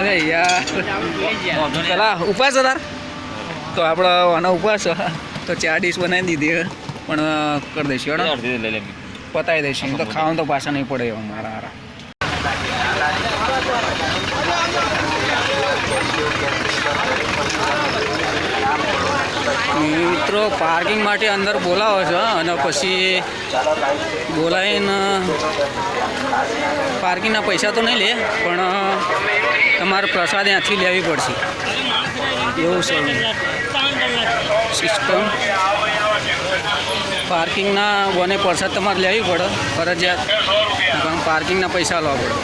અરે યાર. પેલા ઉપવાસ હતા? તાર તો આપણે આના ઉપવાસ છે. તો ચાર ડીશ બનાવી દીધી પણ કરી દઈશું પતાવી દઈશું. તો ખાવાનું તો પાછા નહીં પડે એવા મારા હારા. મિત્રો પાર્કિંગ માટે અંદર બોલાવો છે અને પછી બોલાવીને પાર્કિંગના પૈસા તો નહીં લે, પણ તમારે પ્રસાદ ત્યાંથી લેવી પડશે. એવું છે. સિસ્ટમ પાર્કિંગના બને પ્રસાદ તમારે લેવી પડે, ફરજિયાત. પણ પાર્કિંગના પૈસા લેવા પડે.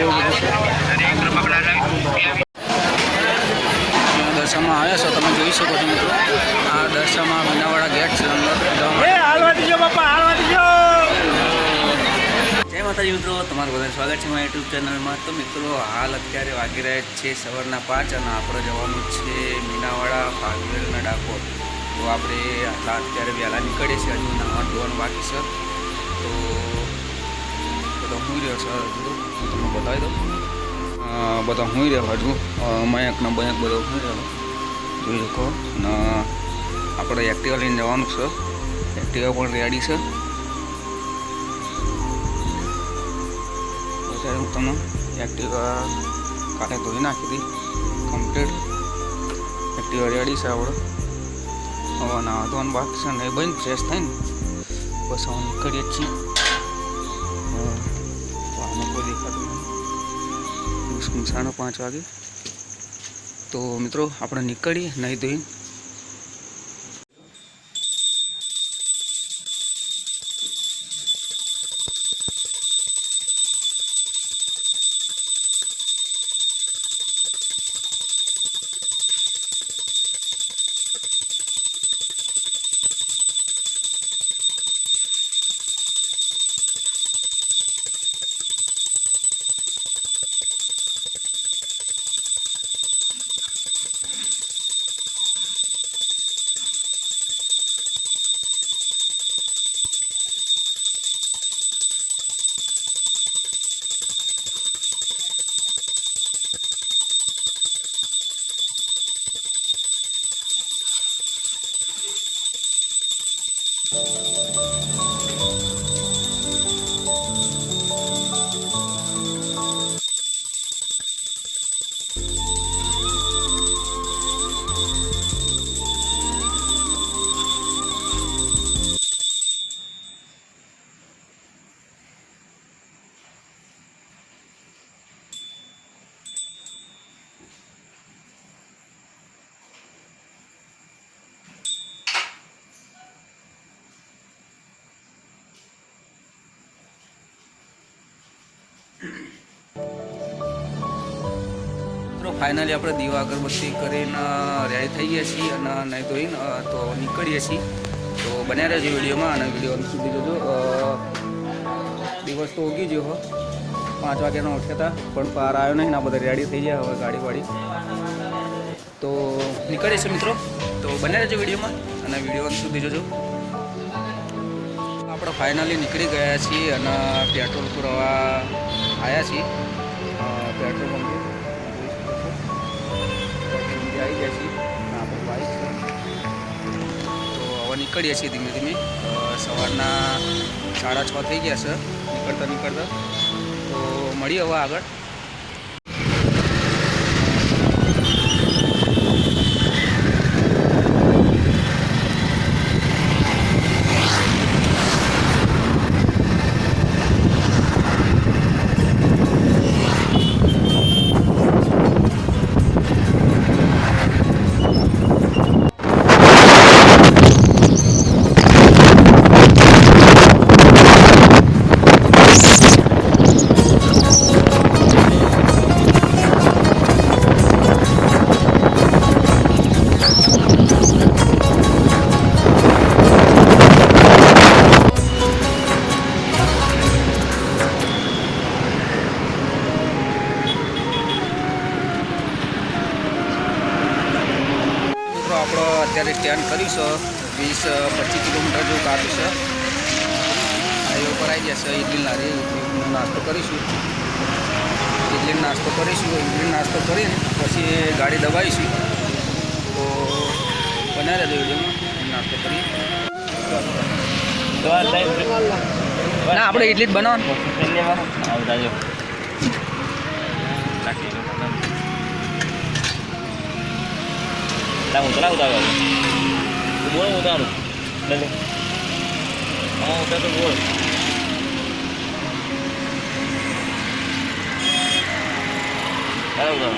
એવું છે. દશામાં આવ્યા છો તમે જોઈ શકો છો મિત્રો. આ દર્શનમાં મીનાવાળા ગેટ છે. જય માતાજી મિત્રો તમારું બધાને સ્વાગત છે મારા યુટ્યુબ ચેનલમાં. તો મિત્રો હાલ અત્યારે વાગી રહ્યા છે સવારના પાંચ અને આપણે જવાનું છે મીનાવાડા ભાગવેલના ડાકોર તો આપણે આટલા અત્યારે વહેલા નીકળીએ છીએ હજુ નાવા ધોવાનું બાકી છે. તો બધો હું રહ્યો સર તમને બતાવી દઉં. બધા હું રહ્યો હજુ. મયંકનો મયંક બધો હું રહ્યો. જોઈ શકો. અને આપણે એક્ટિવા લઈને જવાનું છે. એક્ટિવા પણ રેડી છે. અત્યારે હું તમને એક્ટિવા કાલે ધોઈ નાખી હતી કમ્પ્લીટ એક્ટિવા રેડી છે આપણે. હવે ના ધોવાનું બાકી છે ને એ બંધ થાય ને. બસ હવે નીકળીએ છીએ. દેખાતું નહીં સાડા પાંચ વાગે. તો મિત્રો આપણે નીકળીએ નહીં ધોઈને ફાઇનલી આપણે દીવા અગરબત્તી કરીને રેડી થઈ ગયા છીએ અને નહીં ધોઈને તો નીકળીએ છીએ. તો બન્યા રહેજો વિડીયોમાં અને વીડિયો સુધી જોજો. દિવસ તો ઉગી ગયો હો. પાંચ વાગ્યાનો ઉઠ્યા હતા, પણ પાર આવ્યો નહીં ને આ બધા રેડી થઈ ગયા હવે ગાડી વાડી. તો નીકળીએ છીએ મિત્રો. તો બન્યા રહેજો વિડીયોમાં અને વીડિયો સુધી જોજો. આપણે ફાઇનલી નીકળી ગયા છીએ અને પેટ્રોલ પૂરવા આવ્યા છીએ. પેટ્રોલ પંપે પેટ્રોલ આવી ગયા છે આપણું બાઇક છે. તો હવે નીકળીએ છીએ ધીમે ધીમે. સવારના સાડા છ થઈ ગયા છે નીકળતા નીકળતા. તો મળીએ હવે આગળ. વીસ પચીસ કિલોમીટર જેવું કાપ્યું છે. હાઈવે ઉપર આવી જશે ઇડલી લારી ઇડલીનો નાસ્તો કરીશું. ઇડલીનો નાસ્તો કરીશું ઇડલીનો નાસ્તો કરીને પછી ગાડી દબાવીશું. તો બનાવી રહેજો વિડીયોમાં નાસ્તો કરીએ. ના આપણે ઇડલી જ બનાવવાનું. ઉતરા ઉતારો બોલ ઉતારું લે લે હા ઉતાર તો બોલ Ada udah.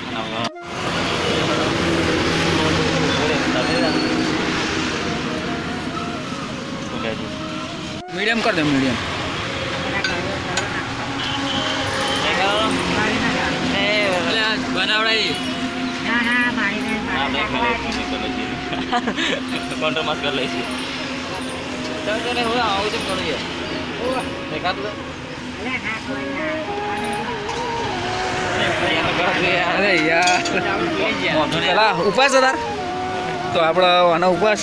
Kenapa? Boleh, tapi kan. Udah di. Medium કરી દે મીડિયમ બનાવડાવી કોન્ટર માસ કરી લઈશું. ચાલ ચાલ હું આવું તો કરું યાર. દેખાતું તો અરે યાર. પેલા ઉપવાસ હતા? તો આપણે આનો ઉપવાસ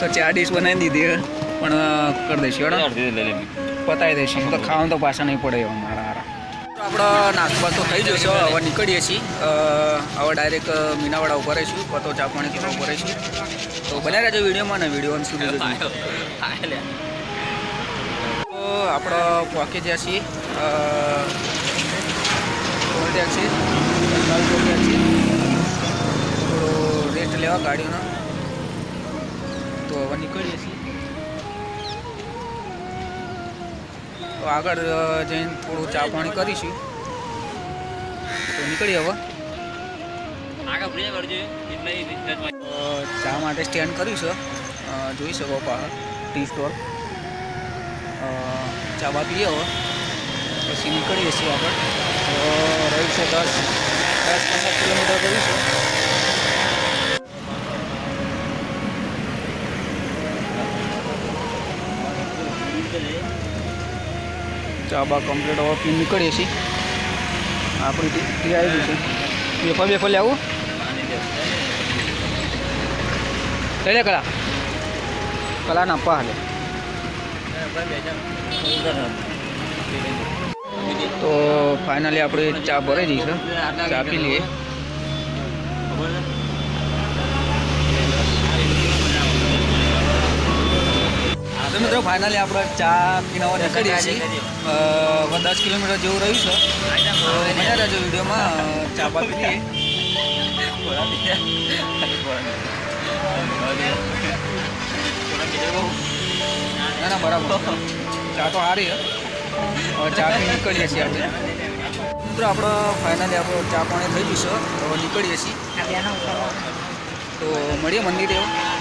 તો ચાર ડીશ બનાવી દીધી પણ કરી દઈશું પતાવી દઈશું. તો ખાવાનું તો પાછા નહીં પડે એવા મારા હારા તો આપણો નાસ્તો તો થઈ જશે હવે નીકળીએ છીએ. હવે ડાયરેક્ટ મીનાવાડા ઉપર રહીશું પતો તો પાણી પીવા ઉપર રહીશું. તો બનાવી રહેજો વિડીયોમાં ને વીડિયો સુધી તો આપણે પહોંચી જ્યાં છીએ પહોંચ્યા છીએ પહોંચ્યા છીએ. થોડો રેસ્ટ લેવા ગાડીઓનો. તો હવે નીકળીએ છીએ. તો આગળ જઈને થોડું ચા પાણી કરીશું. તો નીકળીએ હવે. ચા માટે સ્ટેન્ડ કર્યું છે. જોઈ શકો બહાર ટી સ્ટોર ચા બા પીએ હવે. પછી નીકળીએ છીએ આગળ. તો રહ્યું છે દસ દસ પંદર કિલોમીટર કર્યું છે ચા બા કમ્પ્લીટ હવે પી નીકળીએ છીએ. આપણી ટી આવી છે. વેફર વેફર લેવું? લઈ લે કલા. કલા ના હાલે. તો ફાઇનલી આપણે ચા ભરાઈ જઈ ચા પી લઈએ તો મિત્રો ફાઇનલી આપણે ચા પીને હવે નીકળીએ છીએ. દસ કિલોમીટર જેવું રહ્યું છે. મજા રહેજો વિડીયોમાં ચા પા ના ના બરાબર. ચા તો સારી ચા પી નીકળીએ છીએ આપણે. મિત્રો આપણો ફાઇનલી આપણો ચા પાણી થઈ ગયું છે. તો નીકળીએ છીએ. તો મળીએ મંદિરે હવે.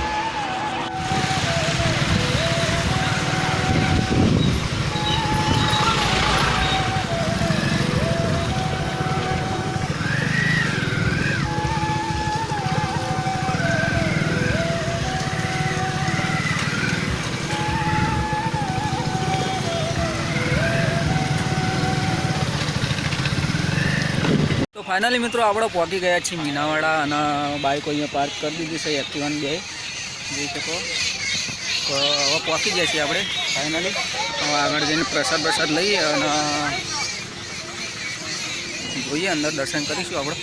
ફાઇનલી મિત્રો આપણે પહોંચી ગયા છીએ મીનાવાડા અને બાઇકો અહીંયા પાર્ક કરી દીધી છે એક્ટિવાન બે. જોઈ શકો. તો હવે પહોંચી ગયા છીએ આપણે, ફાઇનલી. આગળ જઈને પ્રસાદ પ્રસાદ લઈએ અને જોઈએ, અંદર દર્શન કરીશું આપણે.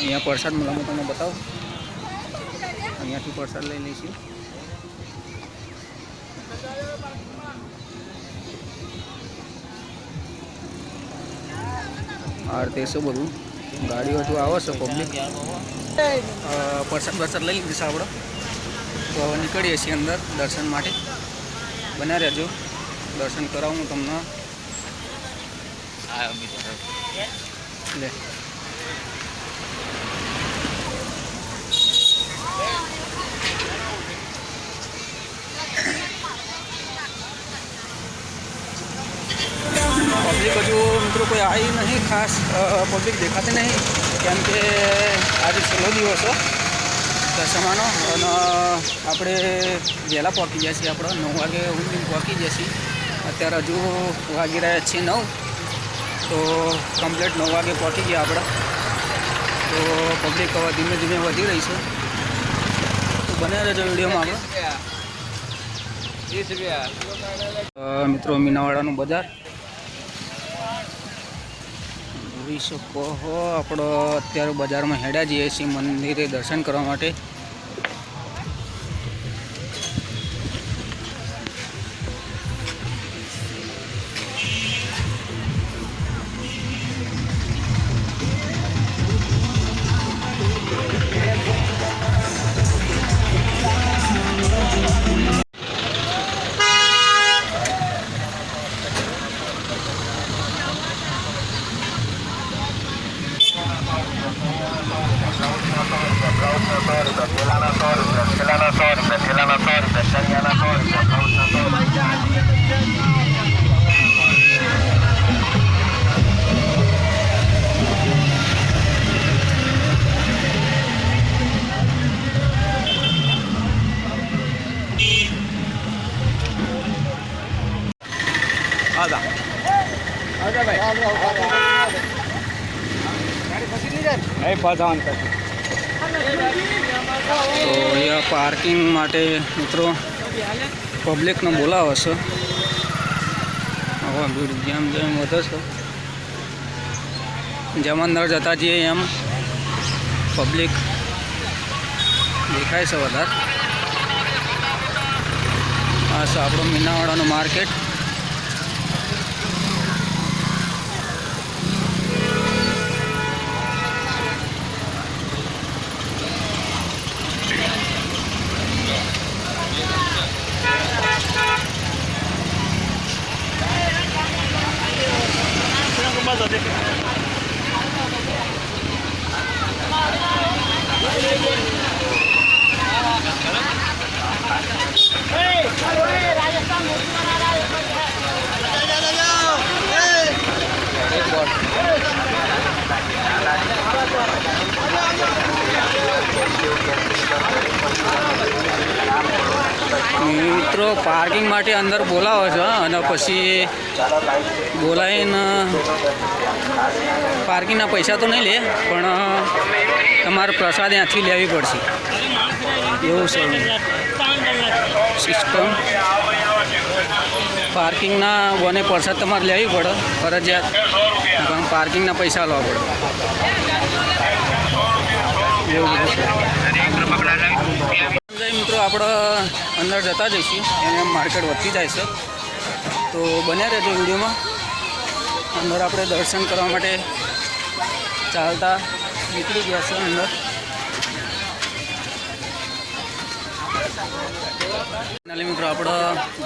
અહીંયા પ્રસાદ મળે, હું તમને બતાવું. અહીંયાથી પ્રસાદ લઈ લઈશું. આ રીતે શું બધું? ગાડીઓ જો આવે છે પબ્લિક પ્રસાદ પ્રસાદ લઈ લીધી છે આપણે. તો હવે નીકળીએ છીએ અંદર દર્શન માટે. બના રહેજો. દર્શન કરાવું તમને. લે. પબ્લિક હજુ મિત્રો કોઈ આવી નહીં ખાસ પબ્લિક દેખાતી નહીં કેમ કે આજે છેલ્લો દિવસ દસમાનો અને આપણે વહેલા પહોંચી ગયા છીએ આપણે નવ વાગે સુધી પહોંચી ગયા છીએ. અત્યારે હજુ વાગી રહ્યા છીએ નવ તો કમ્પ્લીટ નવ વાગે પહોંચી ગયા આપણે. તો પબ્લિક હવે ધીમે ધીમે વધી રહી છે. તો બને રહેજો વિડીયોમાં આપણે મિત્રો મીનાવાડાનું બજાર. જોઈ શકો. હો આપણો અત્યારે બજારમાં હેડા જઈએ છીએ મંદિરે દર્શન કરવા માટે પહોંચવાનું તો અહીંયા પાર્કિંગ માટે મિત્રો પબ્લિકનો બોલાવો છે હવે ભીડ જેમ જેમ વધે છે. જેમ અંદર જતા જઈએ એમ પબ્લિક દેખાય છે વધારે. આ છે આપણું મીનાવાડાનું માર્કેટ મિત્રો પાર્કિંગ માટે અંદર બોલાવો છે અને પછી બોલાવીને પાર્કિંગના પૈસા તો નહીં લે, પણ તમારે પ્રસાદ ત્યાંથી લેવી પડશે. એવું છે. સિસ્ટમ પાર્કિંગના બને પ્રસાદ તમારે લેવી પડે, ફરજિયાત. પાર્કિંગના પૈસા લેવા પડે. એવું બધું મિત્રો, આપણે અંદર જતા જઈશું. એમ માર્કેટ વધતી જાય છે. તો બન્યા રહેજો વિડીયોમાં. અંદર આપણે દર્શન કરવા માટે ચાલતા નીકળી ગયા છે અંદર. ફાઇનલી મિત્રો, આપણે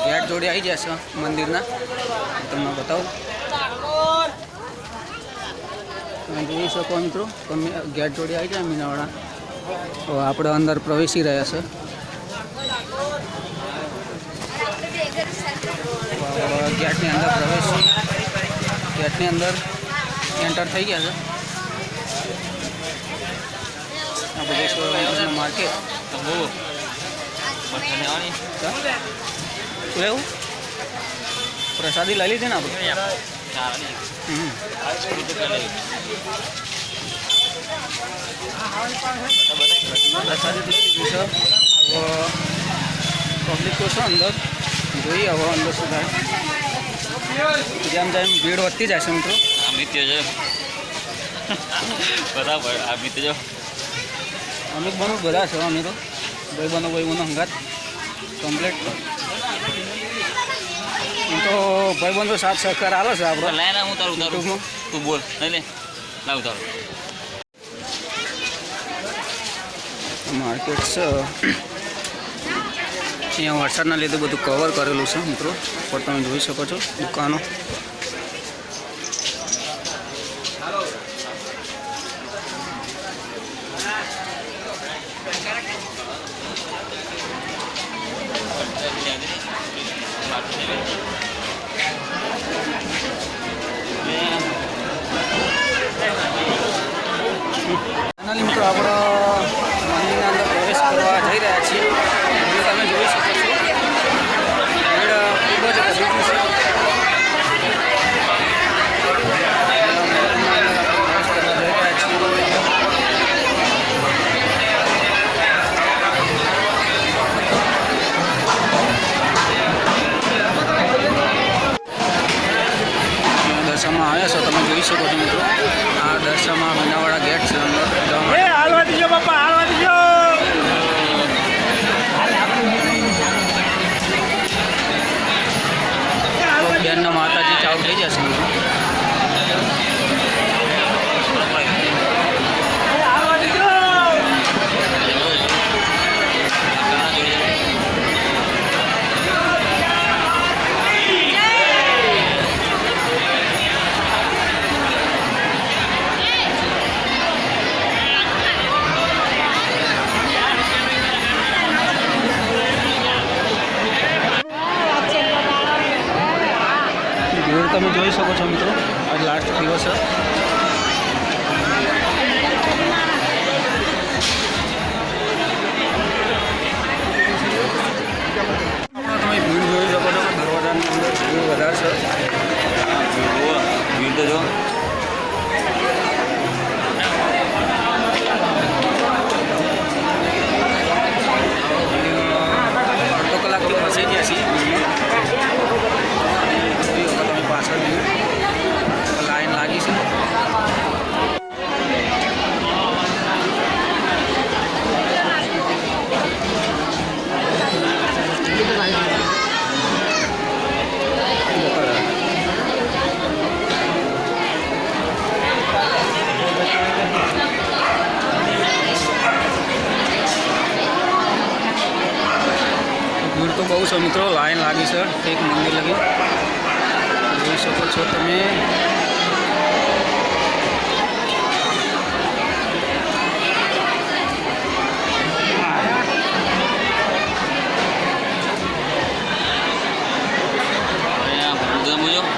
ગેટ જોડે આવી ગયા છે મંદિરના. તમને બતાવું. તમે જોઈ શકો મિત્રો, તમે ગેટ જોડે આવી ગયા મીનાવાળા. તો આપણે અંદર પ્રવેશી રહ્યા છે આપણે ગેટની અંદર પ્રવેશ ગેટની અંદર એન્ટર થઈ ગયા છે. માર્કેટ એવું? પ્રસાદી લઈ લીધી ને આપણે? પ્રસાદી લઈ લીધું છે. પબ્લિક તો છે અંદર. જોઈએ હવે અંદર શું થાય. જેમ જેમ ભીડ વધતી જાય છે મિત્રો. આ મિત્ય છે બરાબર આ મિત્ય જો. અમુક બનો બધા છે અમે તો ભાઈ બનો ભાઈ બનો હંગાત કમ્પ્લીટ એમ તો ભાઈ બંધો સાથ સહકાર આવે છે આપણો. લાય ના હું તારું તારું તું બોલ. નહીં લે. લાવ તારું માર્કેટ છે. અહીંયા વરસાદના લીધે બધું કવર કરેલું છે મિત્રો. પર તમે જોઈ શકો છો દુકાનો. તો બહુ છે મિત્રો લાઈન લાગી છે એક મંદિર લગી. જોઈ શકો છો તમે.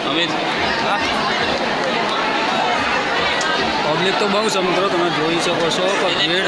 અમિત પબ્લિક તો બહુ છે મિત્રો તમે જોઈ શકો છો કે ભીડ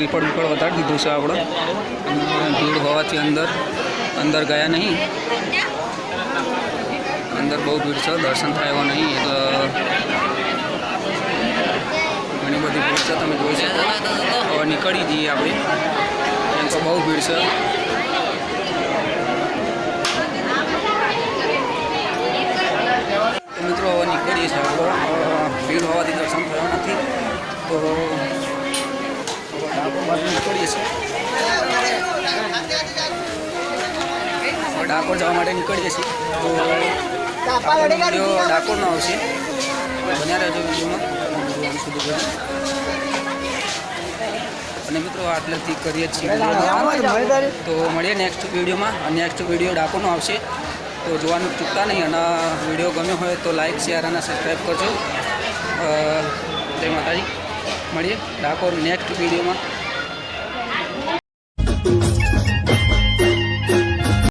શ્રીફળ બીફળ વધારી દીધું છે આપણે. ભીડ હોવાથી અંદર અંદર ગયા નહીં. અંદર બહુ ભીડ છે, દર્શન થાય એવો નહીં. એટલે ઘણી બધી ભીડ છે, તમે જોઈ શકો. હવે નીકળી જઈએ આપણે. એમ તો બહુ ભીડ છે. મિત્રો, હવે નીકળીએ છીએ ભીડ હોવાથી દર્શન થયા નથી. તો ડાકોર જવા માટે નીકળીએ છીએ તો વીડિયો ડાકોરનો આવશે બન્યા રહેજો વિડીયોમાં સુધી અને મિત્રો આટલેથી કરીએ છીએ તો મળીએ નેક્સ્ટ વિડીયોમાં નેક્સ્ટ વીડિયો ડાકોરનો આવશે તો જોવાનું ચૂકતા નહીં અને વીડિયો ગમ્યો હોય તો લાઈક શેર અને સબસ્ક્રાઈબ કરજો જય માતાજી મળીએ ડાકોર નેક્સ્ટ વિડીયોમાં